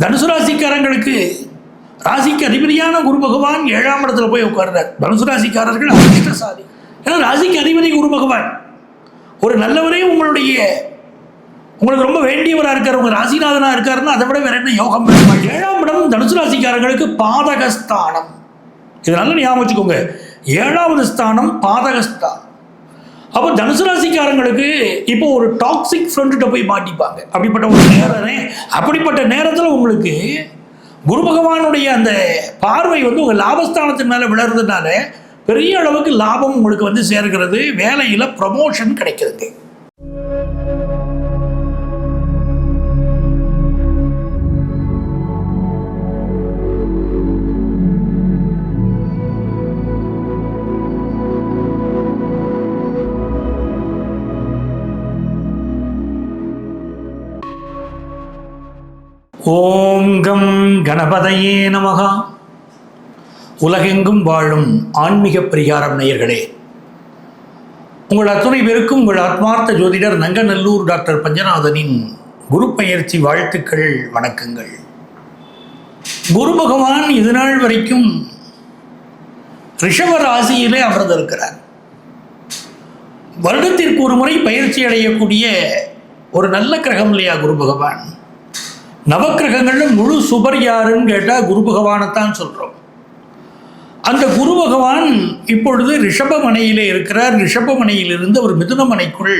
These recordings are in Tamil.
தனுசு ராசிக்காரங்களுக்கு ராசிக்கு அதிபதியான குரு பகவான் ஏழாம் இடத்துல போய் உட்கார்றார். தனுசு ராசிக்காரர்கள் அதிர்ஷ்டசாலி. ஏன்னா ராசிக்கு அதிபதி குரு பகவான். ஒரு நல்லவரே உங்களுடைய உங்களுக்கு ரொம்ப வேண்டியவராக இருக்கார். உங்கள் ராசிநாதனாக இருக்காருன்னா அதை விட வேற என்ன யோகம் ஏழாம் இடம் தனுசு ராசிக்காரர்களுக்கு பாதகஸ்தானம். இது நல்லா ஞாபகம் வச்சுக்கோங்க. ஏழாவது ஸ்தானம் பாதகஸ்தானம். அப்போ தனுசு ராசிக்காரங்களுக்கு இப்போ ஒரு டாக்ஸிக் ஃப்ரெண்ட்ட போய் மாட்டிப்பாங்க. அப்படிப்பட்ட ஒரு நேரம் அப்படிப்பட்ட நேரத்தில் உங்களுக்கு குரு பகவானுடைய அந்த பார்வை வந்து உங்கள் லாபஸ்தானத்தின் மேலே விழறதுனால பெரிய அளவுக்கு லாபம் உங்களுக்கு வந்து சேர்கிறது வேலையில் ப்ரமோஷன் கிடைக்கிறது ஓம் கம் கணபதையே நமகா. உலகெங்கும் வாழும் ஆன்மீக பரிகாரம் நேயர்களே. உங்கள் அத்துணை பேருக்கும் உங்கள் ஆத்மார்த்த ஜோதிடர் நங்கநல்லூர் டாக்டர் பஞ்சநாதனின் குரு பயிற்சி வாழ்த்துக்கள் வணக்கங்கள். குரு பகவான் இது நாள் வரைக்கும் ரிஷப ராசியிலே அமர்ந்திருக்கிறார். வருடத்திற்கு ஒரு முறை பயிற்சி அடையக்கூடிய ஒரு நல்ல கிரகம் இல்லையா குரு பகவான்? நவக்கிரகங்கள்ல முழு சுபர் யாருன்னு கேட்டால் குரு பகவானைத்தான் சொல்கிறோம் அந்த குரு பகவான் இப்பொழுது ரிஷபமனையிலே இருக்கிறார். ரிஷபமனையிலிருந்து ஒரு மிதுனமனைக்குள்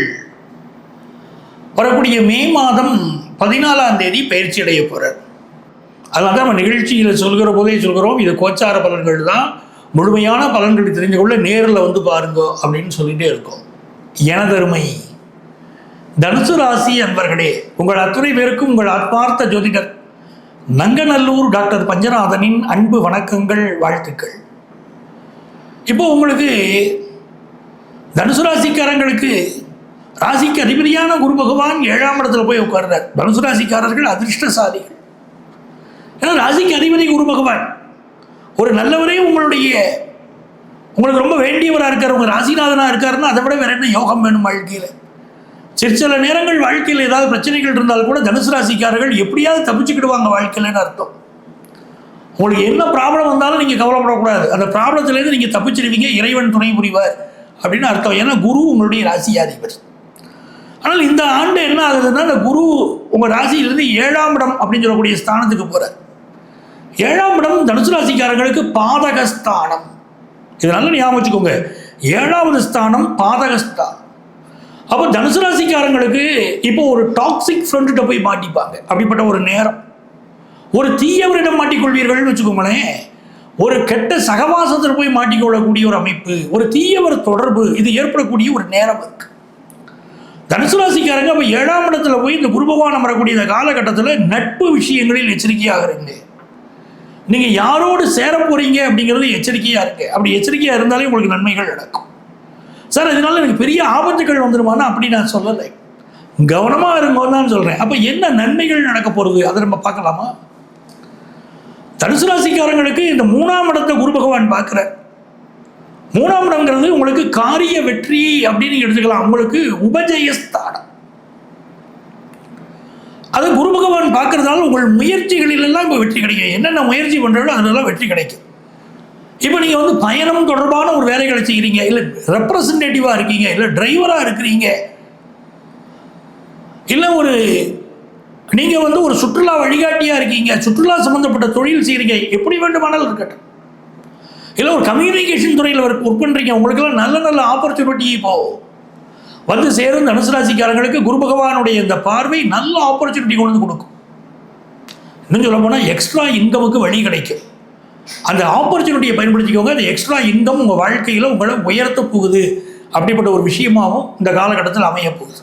வரக்கூடிய மே மாதம் பதினாலாம் தேதி பயிற்சி அடைய போகிறார் அதனால தான் நம்ம நிகழ்ச்சியில் சொல்கிற போதே சொல்கிறோம். இது கோச்சார பலன்கள் தான். முழுமையான பலன்கள் தெரிஞ்சு கொள்ள நேரில் வந்து பாருங்க அப்படின்னு சொல்லிகிட்டே இருக்கோம். எனதருமை. தனுசு ராசி அன்பர்களே உங்கள் அத்துணை பேருக்கும் உங்கள் ஆத்மார்த்த ஜோதிடர் நங்கநல்லூர் டாக்டர் பஞ்சநாதனின் அன்பு வணக்கங்கள் வாழ்த்துக்கள். இப்போ உங்களுக்கு தனுசு ராசிக்காரங்களுக்கு ராசிக்கு அதிபதியான குரு பகவான் ஏழாம் இடத்துல போய் உட்கார்றார். தனுசு ராசிக்காரர்கள் அதிர்ஷ்டசாலிகள். ஏன்னா ராசிக்கு அதிபதி குரு பகவான். ஒரு நல்லவரே உங்களுடைய உங்களுக்கு ரொம்ப வேண்டியவராக இருக்கார். உங்கள் ராசிநாதனாக இருக்காருன்னா அதை விட வேற என்ன யோகம் வேணும் வாழ்க்கையில்? சிற்சில நேரங்கள் வாழ்க்கையில் ஏதாவது பிரச்சனைகள் இருந்தால் கூட தனுசு ராசிக்காரர்கள் எப்படியாவது தப்பிச்சுக்கிடுவாங்க வாழ்க்கையிலன்னு அர்த்தம். உங்களுக்கு என்ன ப்ராப்ளம் வந்தாலும் நீங்கள் கவலைப்படக்கூடாது. அந்த ப்ராப்ளத்துலேருந்து நீங்கள் தப்பிச்சிடுவீங்க இறைவன் துணை புரிவார் அப்படின்னு அர்த்தம். ஏன்னா குரு உங்களுடைய ராசியாதிபதி. ஆனால் இந்த ஆண்டு என்ன ஆகுதுன்னா அந்த குரு உங்கள் ராசியிலிருந்து ஏழாம் இடம் அப்படின்னு சொல்லக்கூடிய ஸ்தானத்துக்கு போகிறார் ஏழாம் இடம் தனுசு ராசிக்காரர்களுக்கு பாதகஸ்தானம். இதனால ஞாபகம் வச்சுக்கோங்க. ஏழாவது ஸ்தானம் பாதகஸ்தானம். அப்போ தனுசு ராசிக்காரங்களுக்கு இப்போ ஒரு டாக்ஸிக் ஃப்ரெண்ட்ட போய் மாட்டிப்பாங்க. அப்படிப்பட்ட ஒரு நேரம். ஒரு தீயவரிடம் மாட்டிக்கொள்வீர்கள்னு வச்சுக்கோங்களேன். ஒரு கெட்ட சகவாசத்தில் போய் மாட்டிக்கொள்ளக்கூடிய ஒரு அமைப்பு ஒரு தீயவர் தொடர்பு இது ஏற்படக்கூடிய ஒரு நேரம் இருக்கு. தனுசு ராசிக்காரங்க அப்போ ஏழாம் இடத்துல போய் இந்த குரு பகவான் அமரக்கூடிய இந்த காலகட்டத்தில் நட்பு விஷயங்களில் எச்சரிக்கையாக இருங்க. நீங்கள் யாரோடு சேர போகிறீங்க அப்படிங்கிறது எச்சரிக்கையாக இருக்கு அப்படி எச்சரிக்கையாக இருந்தாலே உங்களுக்கு நன்மைகள் நடக்கும். சார் இதனால எனக்கு பெரிய ஆபத்துகள் வந்துடுமானா அப்படி நான் சொல்லலை. கவனமாக இருங்கன்னு தான் சொல்கிறேன் அப்போ என்ன நன்மைகள் நடக்க போகிறது அதை நம்ம பார்க்கலாமா? தனுசு ராசிக்காரங்களுக்கு இந்த மூணாம் இடத்தை குரு பகவான் பார்க்குறார். மூணாம் இடங்கிறது உங்களுக்கு காரிய வெற்றி அப்படின்னு எடுத்துக்கலாம். உங்களுக்கு உபஜயஸ்தானம் அது குரு பகவான் பார்க்கறதால உங்கள் முயற்சிகளிலெல்லாம் இப்போ வெற்றி கிடைக்கும். என்னென்ன முயற்சி பண்ணுறாலும் அதிலெல்லாம் வெற்றி கிடைக்கும். இப்போ நீங்கள் வந்து பயணம் தொடர்பான ஒரு வேலைகளை செய்கிறீங்க இல்லை ரெப்ரசன்டேட்டிவாக இருக்கீங்க இல்லை டிரைவராக இருக்கிறீங்க இல்லை ஒரு நீங்கள் வந்து ஒரு சுற்றுலா வழிகாட்டியாக இருக்கீங்க சுற்றுலா சம்மந்தப்பட்ட தொழில் செய்கிறீங்க எப்படி வேண்டுமானாலும் இருக்கட்டும். இல்லை ஒரு கம்யூனிகேஷன் துறையில் ஒர்க் ஒர்க் பண்ணுறீங்க உங்களுக்கெல்லாம் நல்ல நல்ல ஆப்பர்ச்சுனிட்டி இப்போ. வந்து சேரும் தனுசு ராசிக்காரங்களுக்கு குரு பகவானுடைய இந்த பார்வை நல்ல ஆப்பர்ச்சுனிட்டி கொண்டு வந்து கொடுக்கும். இன்னும் சொல்ல போனால் எக்ஸ்ட்ரா இன்கமுக்கு வழி கிடைக்கும். அந்த ஆப்பர்ச்சுனிட்டியை பயன்படுத்திக்கோங்க. அந்த எக்ஸ்ட்ரா இன்கம் உங்கள் வாழ்க்கையில் உங்களை உயர்த்த போகுது. அப்படிப்பட்ட ஒரு விஷயமாகவும் இந்த காலகட்டத்தில் அமைய போகுது.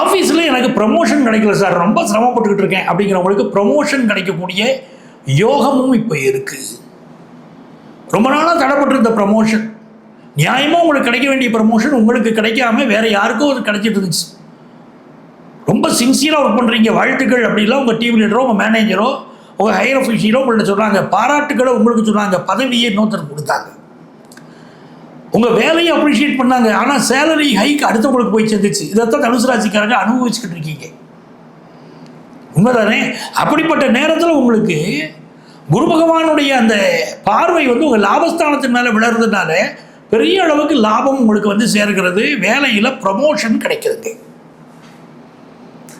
ஆஃபீஸில் எனக்கு ப்ரமோஷன் கிடைக்கல சார் ரொம்ப சிரமப்பட்டுக்கிட்டு இருக்கேன். அப்படிங்கிறவங்களுக்கு ப்ரமோஷன் கிடைக்கக்கூடிய யோகமும் இப்போ இருக்குது ரொம்ப நாளாக தடைப்பட்டிருந்த ப்ரமோஷன் நியாயமாக உங்களுக்கு கிடைக்க வேண்டிய ப்ரமோஷன் உங்களுக்கு கிடைக்காம வேறு யாருக்கோ அது கிடைச்சிட்டு இருந்துச்சு. ரொம்ப சின்சியராக ஒர்க் பண்ணுறீங்க வாழ்த்துக்கள் அப்படிலாம் உங்கள் டீம் லீடரோ உங்கள் மேனேஜரோ உங்கள் ஹையர் அஃபீஷியலோ உங்கள்ட்ட சொன்னாங்க. பாராட்டுக்களை உங்களுக்கு சொன்னாங்க. பதவியை இன்னொருத்தர் கொடுத்தாங்க. உங்கள் வேலையை அப்ரிஷியேட் பண்ணாங்க. ஆனால் சேலரி ஹைக் அடுத்தவங்களுக்கு போய் சேர்ந்துச்சு. இதைத்தான் தனுசு ராசிக்காரங்க அனுபவிச்சுக்கிட்டு இருக்கீங்க. உண்மைதானே? அப்படிப்பட்ட நேரத்தில் உங்களுக்கு குரு பகவானுடைய அந்த பார்வை வந்து உங்கள் லாபஸ்தானத்தின் மேலே விளர்றதுனால பெரிய அளவுக்கு லாபம் உங்களுக்கு வந்து சேர்கிறது. வேலையில் ப்ரமோஷன் கிடைக்கிறது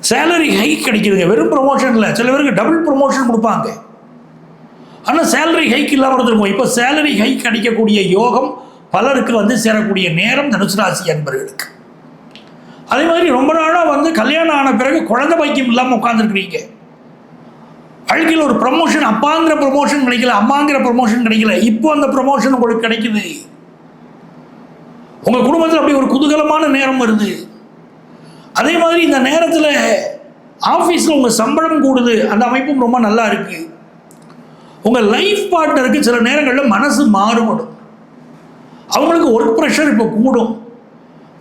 சேலரி ஹைக் கிடைக்குதுங்க. வெறும் ப்ரொமோஷனில் சில பேருக்கு டபுள் ப்ரொமோஷன் கொடுப்பாங்க. ஆனால் சேலரி ஹைக் இல்லாமல் இருந்திருக்கும்? இப்போ சேலரி ஹைக் கிடைக்கக்கூடிய யோகம் பலருக்கு வந்து சேரக்கூடிய நேரம் தனுசு ராசி அதே மாதிரி ரொம்ப நாளாக வந்து கல்யாணம் ஆன பிறகு குழந்தை பாக்கியம் இல்லாமல் உட்காந்துருக்குறீங்க வாழ்க்கையில் ஒரு ப்ரமோஷன் அப்பாங்கிற ப்ரமோஷன் கிடைக்கல அம்மாங்கிற ப்ரமோஷன் கிடைக்கல. இப்போ அந்த ப்ரமோஷன் உங்களுக்கு கிடைக்குது. உங்கள் குடும்பத்தில் அப்படி ஒரு குதூகலமான நேரம் வருது. அதே மாதிரி இந்த நேரத்தில் ஆஃபீஸில் உங்கள் சம்பளம் கூடுது அந்த அமைப்பும் ரொம்ப நல்லா இருக்குது உங்கள் லைஃப் பார்ட்னருக்கு சில நேரங்களில் மனசு மாறுபடும். அவங்களுக்கு ஒர்க் ப்ரெஷர் இப்போ கூடும்.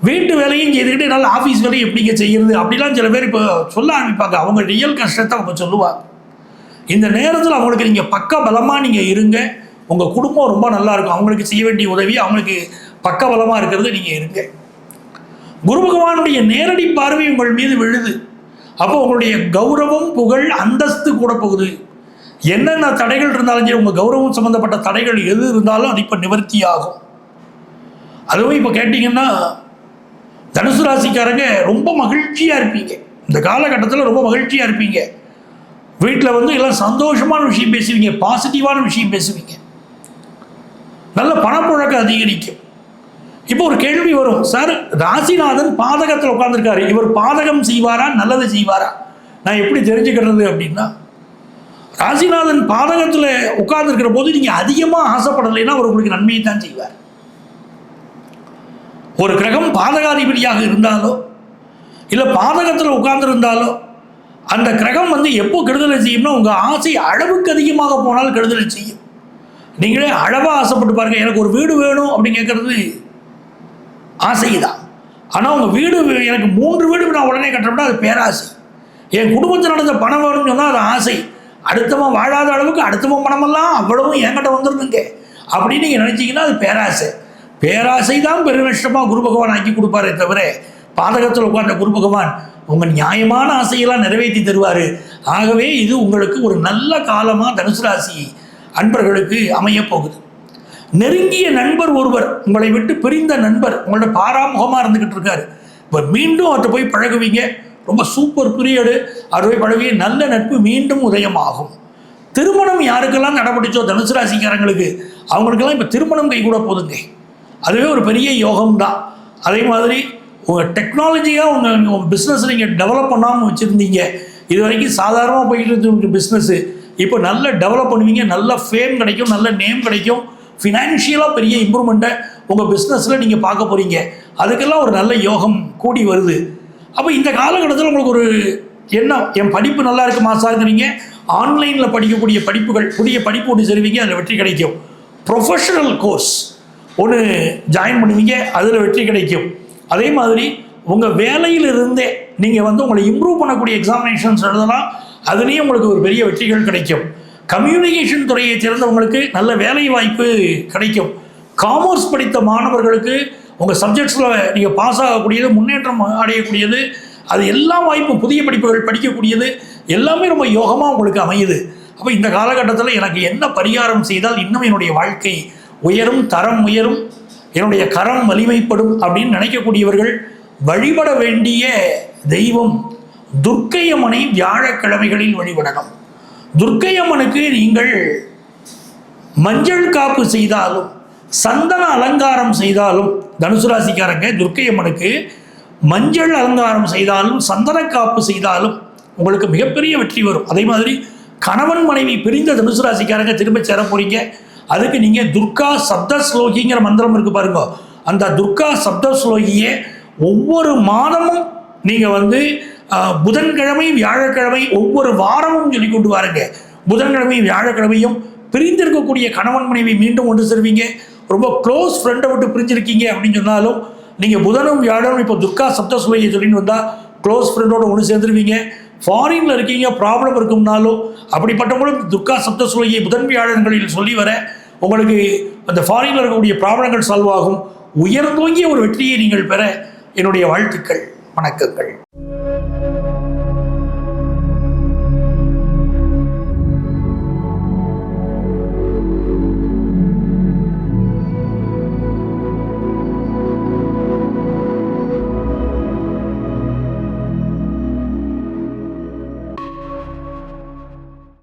வீட்டு வேலையும் செய்துக்கிட்டு என்னால் ஆஃபீஸ் வேலையும் எப்படிங்க செய்கிறது அப்படிலாம் சில பேர் இப்போ சொல்ல ஆரம்பிப்பாங்க. அவங்க ரியல் கஷ்டத்தை அவங்க சொல்லுவாங்க. இந்த நேரத்தில் அவங்களுக்கு நீங்கள் பக்க பலமாக நீங்கள் இருங்க. உங்கள் குடும்பம் ரொம்ப நல்லா இருக்கும். அவங்களுக்கு செய்ய வேண்டிய உதவி அவங்களுக்கு பக்க பலமாக இருக்கிறது நீங்கள் இருங்க. குரு பகவானுடைய நேரடி பார்வை உங்கள் மீது விழுது. அப்போ உங்களுடைய கௌரவம் புகழ் அந்தஸ்து கூட போகுது. என்னென்ன தடைகள் இருந்தாலும் சரி உங்கள் கௌரவம் சம்மந்தப்பட்ட தடைகள் எது இருந்தாலும் அது இப்போ நிவர்த்தி ஆகும். அதுவும் இப்போ கேட்டிங்கன்னா தனுசு ராசிக்காரங்க ரொம்ப மகிழ்ச்சியாக இருப்பீங்க. இந்த காலகட்டத்தில் ரொம்ப மகிழ்ச்சியாக இருப்பீங்க. வீட்டில் வந்து எல்லாம் சந்தோஷமான விஷயம் பேசுவீங்க பாசிட்டிவான விஷயம் பேசுவீங்க. நல்ல பணப்புழக்கம் அதிகரிக்கும். இப்போ ஒரு கேள்வி வரும். சார் ராசிநாதன் பாதகத்தில் உட்காந்துருக்காரு இவர் பாதகம் செய்வாரா? நல்லது செய்வாரா? நான் எப்படி தெரிஞ்சுக்கிறது அப்படின்னா ராசிநாதன் பாதகத்தில் உட்கார்ந்துருக்கிற போது நீங்கள் அதிகமாக ஆசைப்படலைன்னா அவர் உங்களுக்கு நன்மையை தான் செய்வார். ஒரு கிரகம் பாதகாதிபதியாக இருந்தாலோ இல்லை பாதகத்தில் உட்கார்ந்துருந்தாலோ அந்த கிரகம் வந்து எப்போ கெடுதலை செய்யும்னா உங்கள் ஆசை அளவுக்கு அதிகமாக போனால் கெடுதலை செய்யும். நீங்களே அளவாக ஆசைப்பட்டு பாருங்கள் எனக்கு ஒரு வீடு வேணும் அப்படின்னு கேட்குறது ஆசை தான் ஆனால் உங்கள் வீடு எனக்கு மூன்று வீடு நான் உடனே கட்டுறோம்னா அது பேராசை. என் குடும்பத்தில் நடந்த பணம் வேணும்னு சொன்னால் அது ஆசை. அடுத்தவன் வாழாத அளவுக்கு அடுத்தவன் பணமெல்லாம் அவ்வளவும் என்கிட்ட வந்துருந்துங்க அப்படின்னு நீங்கள் நினச்சிங்கன்னா அது பேராசை. பேராசை தான் பெருநஷ்டமாக குரு பகவான் ஆக்கி கொடுப்பாரே தவிர பாதகத்தில் உட்கார்ந்த குரு பகவான் உங்கள் நியாயமான ஆசையெல்லாம் நிறைவேற்றி தருவார். ஆகவே இது உங்களுக்கு ஒரு நல்ல காலமாக தனுசு ராசி அன்பர்களுக்கு அமையப் போகுது. நெருங்கிய நண்பர் ஒருவர் உங்களை விட்டு பிரிந்த நண்பர் உங்களோட பாராமுகமாக இருந்துக்கிட்டு இருக்காரு. இப்போ மீண்டும் அவர்கிட்ட போய் பழகுவீங்க. ரொம்ப சூப்பர் பீரியடு அவர் போய் பழகி நல்ல நட்பு மீண்டும் உதயமாகும். திருமணம் யாருக்கெல்லாம் நடப்பிடிச்சோ தனுசு ராசிக்காரங்களுக்கு அவங்களுக்கெல்லாம் இப்போ திருமணம் கை கூட போதுங்க. அதுவே ஒரு பெரிய யோகம் தான் அதே மாதிரி டெக்னாலஜியாக உங்கள் உங்கள் பிஸ்னஸ் நீங்கள் டெவலப் பண்ணாமல் வச்சுருந்தீங்க. இது வரைக்கும் சாதாரணமாக போயிட்டு இருந்த பிஸ்னஸ்ஸு இப்போ நல்ல டெவலப் பண்ணுவீங்க. நல்ல ஃபேம் கிடைக்கும். நல்ல நேம் கிடைக்கும். ஃபினான்ஷியலாக பெரிய இம்ப்ரூவ்மெண்ட்டை உங்கள் பிஸ்னஸில் நீங்கள் பார்க்க போகிறீங்க அதுக்கெல்லாம் ஒரு நல்ல யோகம் கூடி வருது. அப்போ இந்த காலகட்டத்தில் உங்களுக்கு ஒரு எண்ணம் என் படிப்பு நல்லா இருக்கு மாசாருங்கிறீங்க ஆன்லைனில் படிக்கக்கூடிய படிப்புகள் புதிய படிப்பு ஒன்று சேருவீங்க அதில் வெற்றி கிடைக்கும். ப்ரொஃபஷனல் கோர்ஸ் ஒன்று ஜாயின் பண்ணுவீங்க அதில் வெற்றி கிடைக்கும். அதே மாதிரி உங்கள் வேலையிலிருந்தே நீங்கள் வந்து உங்களை இம்ப்ரூவ் பண்ணக்கூடிய எக்ஸாமினேஷன்ஸ் எழுதலாம் அதுலேயும் உங்களுக்கு ஒரு பெரிய வெற்றிகள் கிடைக்கும். கம்யூனிகேஷன் துறையை சேர்ந்தவங்களுக்கு நல்ல வேலை வாய்ப்பு கிடைக்கும். காமர்ஸ் படித்த மாணவர்களுக்கு உங்கள் சப்ஜெக்ட்ஸில் நீங்கள் பாஸ் ஆகக்கூடியது முன்னேற்றம் அடையக்கூடியது அது எல்லா வாய்ப்பும் புதிய படிப்புகள் படிக்கக்கூடியது எல்லாமே ரொம்ப யோகமாக உங்களுக்கு அமையுது. அப்போ இந்த காலகட்டத்தில் எனக்கு என்ன பரிகாரம் செய்தால் இன்னும் என்னுடைய வாழ்க்கை உயரும் தரம் உயரும் என்னுடைய கரம் வலிமைப்படும் அப்படின்னு நினைக்கக்கூடியவர்கள் வழிபட வேண்டிய தெய்வம் துர்க்கையம்மனை வியாழக்கிழமைகளில் வழிபடணும். துர்க்கையம்மனுக்கு நீங்கள் மஞ்சள் காப்பு செய்தாலும் சந்தன அலங்காரம் செய்தாலும் தனுசு ராசிக்காரங்க துர்க்கையம்மனுக்கு மஞ்சள் அலங்காரம் செய்தாலும் சந்தன காப்பு செய்தாலும் உங்களுக்கு மிகப்பெரிய வெற்றி வரும். அதே மாதிரி கணவன் மனைவி பிரிந்த தனுசு ராசிக்காரங்க திரும்ப சேர போறீங்க. அதுக்கு நீங்கள் துர்கா சப்த ஸ்லோகிங்கிற மந்திரம் இருக்கு பாருங்க. அந்த துர்கா சப்த ஸ்லோகியை ஒவ்வொரு மாதமும் நீங்கள் வந்து புதன்கிழமை வியாழக்கிழமை ஒவ்வொரு வாரமும் சொல்லி கொண்டு வாருங்க. புதன்கிழமை வியாழக்கிழமையும் பிரிந்திருக்கக்கூடிய கணவன் மனைவி மீண்டும் ஒன்று சேருவீங்க. ரொம்ப க்ளோஸ் ஃப்ரெண்டை விட்டு பிரிஞ்சிருக்கீங்க அப்படின்னு சொன்னாலும் நீங்கள் புதனும் வியாழனும் இப்போ துர்கா சப்தசுவையை சொல்லின்னு வந்தால் க்ளோஸ் ஃப்ரெண்டோட ஒன்று சேர்ந்துருவீங்க. ஃபாரினில் இருக்கீங்க ப்ராப்ளம் இருக்கும்னாலும் அப்படிப்பட்டவங்களும் துர்கா சப்தசுவையை புதன் வியாழன்களில் சொல்லி வர உங்களுக்கு அந்த ஃபாரினில் இருக்கக்கூடிய ப்ராப்ளங்கள் சால்வ் ஆகும். உயர்ந்தோங்கிய ஒரு வெற்றியை நீங்கள் பெற என்னுடைய வாழ்த்துக்கள் வணக்கங்கள்.